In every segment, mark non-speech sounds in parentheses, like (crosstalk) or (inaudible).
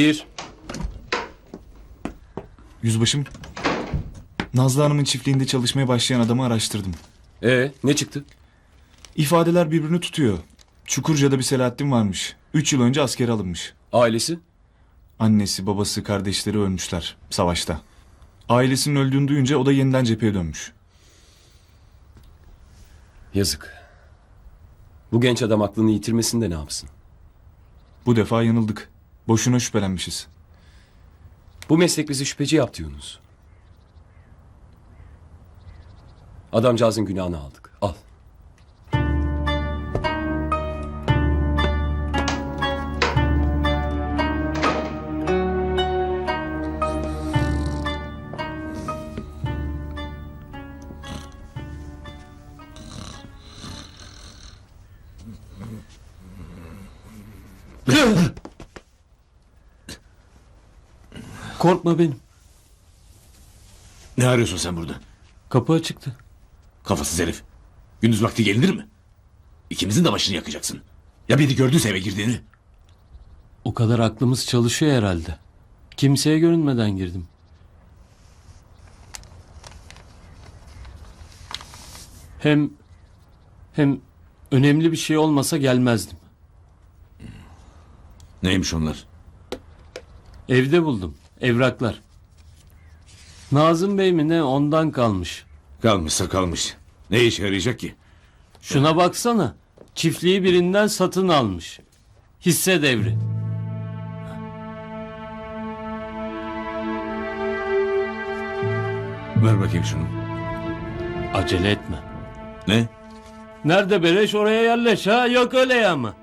Gir. Yüzbaşım, Nazlı Hanım'ın çiftliğinde çalışmaya başlayan adamı araştırdım. Ee, ne çıktı? İfadeler birbirini tutuyor. Çukurca'da bir Selahattin varmış. Üç yıl önce askere alınmış. Ailesi? Annesi, babası, kardeşleri ölmüşler savaşta. Ailesinin öldüğünü duyunca o da yeniden cepheye dönmüş. Yazık. Bu genç adam aklını yitirmesin de ne yapsın? Bu defa yanıldık. Boşuna şüphelenmişiz. Bu meslek bizi şüpheci yaptı Yunus. Adamcağızın günahını aldık. Al. (laughs) Korkma benim. Ne arıyorsun sen burada? Kapı açıktı. Kafasız herif. Gündüz vakti gelinir mi? İkimizin de başını yakacaksın. Ya biri gördüyse eve girdiğini? O kadar aklımız çalışıyor herhalde. Kimseye görünmeden girdim. Hem hem önemli bir şey olmasa gelmezdim. Neymiş onlar? Evde buldum. Evraklar. Nazım Bey mi ne ondan kalmış. Kalmışsa kalmış. Ne işe yarayacak ki? Şuna baksana. Çiftliği birinden satın almış. Hisse devri. Ver bakayım şunu. Acele etme. Ne? Nerede beleş oraya yerleş ha yok öyle ya mı?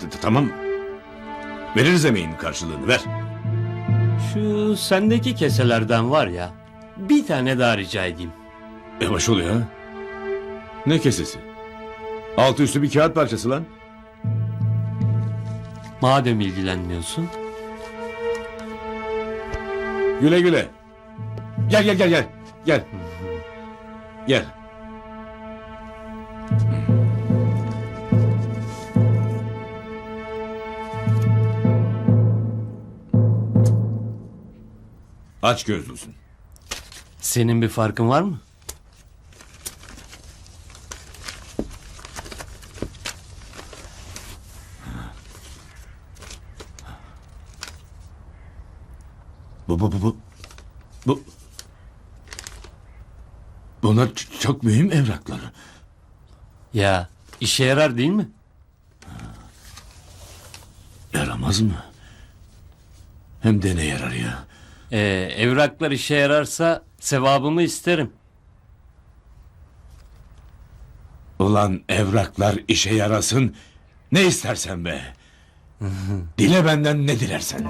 T- t- Tamam. Veririz emeğinin karşılığını ver. Şu sendeki keselerden var ya bir tane daha rica edeyim. Yavaş ol ya. Ne kesesi? Altı üstü bir kağıt parçası lan. Madem ilgilenmiyorsun. Güle güle. Gel gel gel gel. Gel. Gel. Aç gözlüsün. Senin bir farkın var mı? Bu bu bu bu. Bu. Bunlar çok mühim evraklar. Ya işe yarar değil mi? Yaramaz mı? Hem de ne yarar ya? Ee, evraklar işe yararsa sevabımı isterim. Ulan evraklar işe yarasın. Ne istersen be. Dile benden ne dilersen.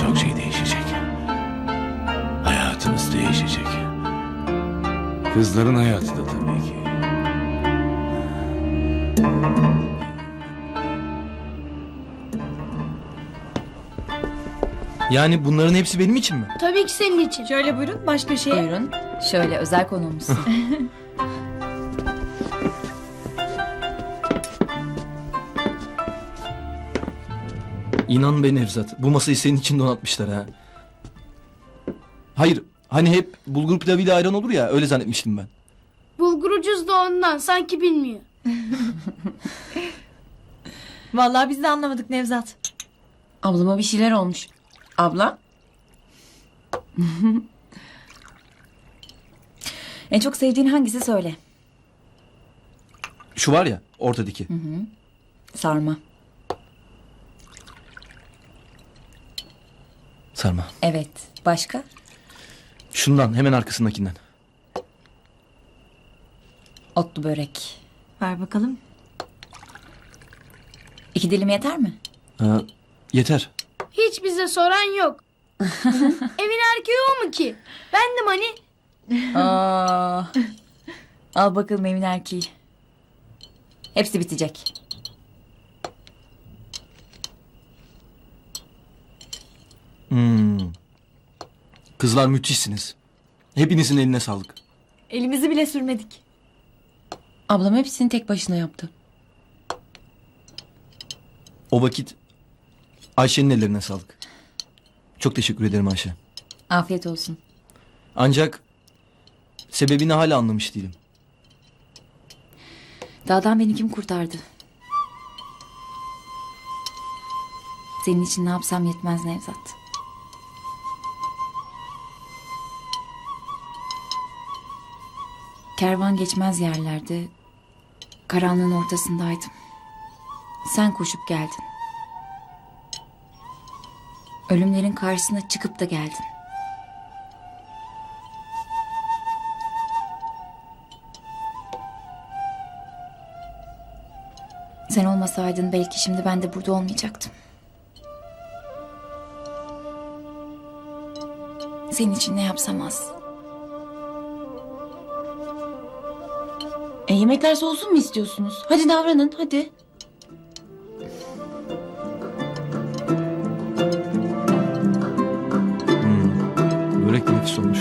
Çok şey değişecek. Hayatımız değişecek. Kızların hayatı da Yani bunların hepsi benim için mi? Tabii ki senin için. Şöyle buyurun başka şey. Buyurun. Şöyle özel konuğumuzsun. (laughs) İnan be Nevzat. Bu masayı senin için donatmışlar ha. Hayır. Hani hep bulgur pilavıyla ayran olur ya öyle zannetmiştim ben. Bulgur ucuz da ondan sanki bilmiyor. Vallahi biz de anlamadık Nevzat. Ablama bir şeyler olmuş. Abla? (laughs) en çok sevdiğin hangisi söyle. Şu var ya ortadaki. Sarma. Sarma. Evet. Başka? Şundan hemen arkasındakinden. Otlu börek. Ver bakalım. İki dilim yeter mi? Ha, yeter. Hiç bize soran yok. (laughs) Evin erkeği o mu ki? Bendim hani. Aa. Al bakalım evin erkeği. Hepsi bitecek. Hmm. Kızlar müthişsiniz. Hepinizin eline sağlık. Elimizi bile sürmedik. Ablam hepsini tek başına yaptı. O vakit Ayşe'nin ellerine sağlık. Çok teşekkür ederim Ayşe. Afiyet olsun. Ancak sebebini hala anlamış değilim. Dağdan beni kim kurtardı? Senin için ne yapsam yetmez Nevzat. Kervan geçmez yerlerde, karanlığın ortasındaydım. Sen koşup geldin. Ölümlerin karşısına çıkıp da geldin. Sen olmasaydın belki şimdi ben de burada olmayacaktım. Senin için ne yapsam az. E yemekler soğusun mu istiyorsunuz? Hadi davranın hadi. Börek de nefis olmuş.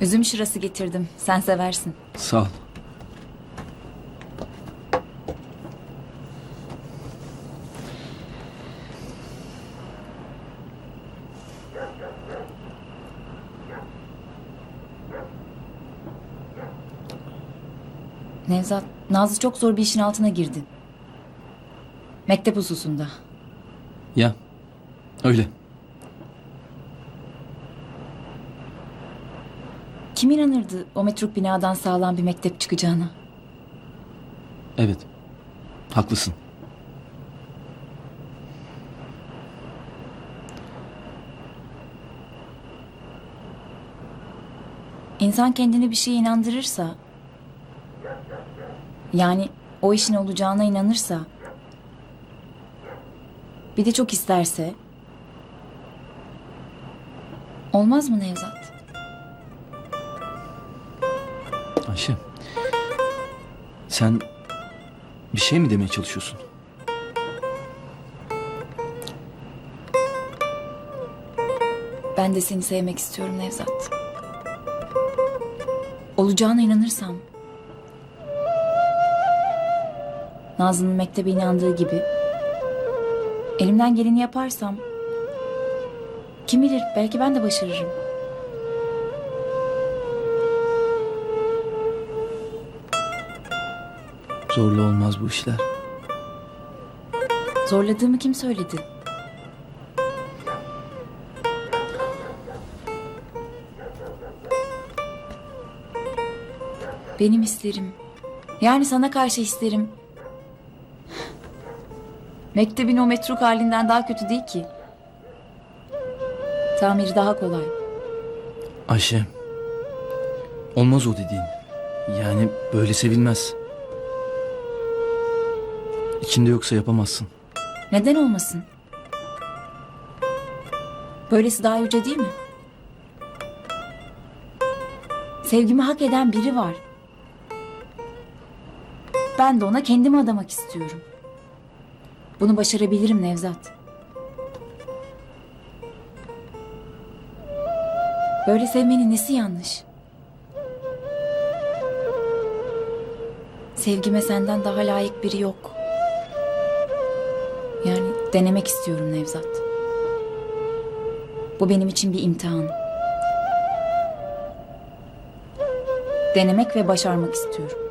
Üzüm şırası getirdim. Sen seversin. Sağ ol. Nevzat, Nazlı çok zor bir işin altına girdi. Mektep hususunda. Ya öyle. Kim inanırdı o metruk binadan sağlam bir mektep çıkacağına? Evet. Haklısın. İnsan kendini bir şeye inandırırsa... Yani o işin olacağına inanırsa... Bir de çok isterse... Olmaz mı Nevzat? Ayşe. Sen bir şey mi demeye çalışıyorsun? Ben de seni sevmek istiyorum Nevzat. Olacağına inanırsam... Nazlı'nın mektebe inandığı gibi... Elimden geleni yaparsam... Kim bilir belki ben de başarırım. Zorlu olmaz bu işler. Zorladığımı kim söyledi? Benim hislerim. Yani sana karşı hislerim. Mektebin o metruk halinden daha kötü değil ki. Tamiri daha kolay. Ayşe. Olmaz o dediğin. Yani böyle sevilmez. İçinde yoksa yapamazsın. Neden olmasın? Böylesi daha yüce değil mi? Sevgimi hak eden biri var. Ben de ona kendimi adamak istiyorum. Bunu başarabilirim Nevzat. Böyle sevmenin nesi yanlış? Sevgime senden daha layık biri yok. Denemek istiyorum Nevzat. Bu benim için bir imtihan. Denemek ve başarmak istiyorum.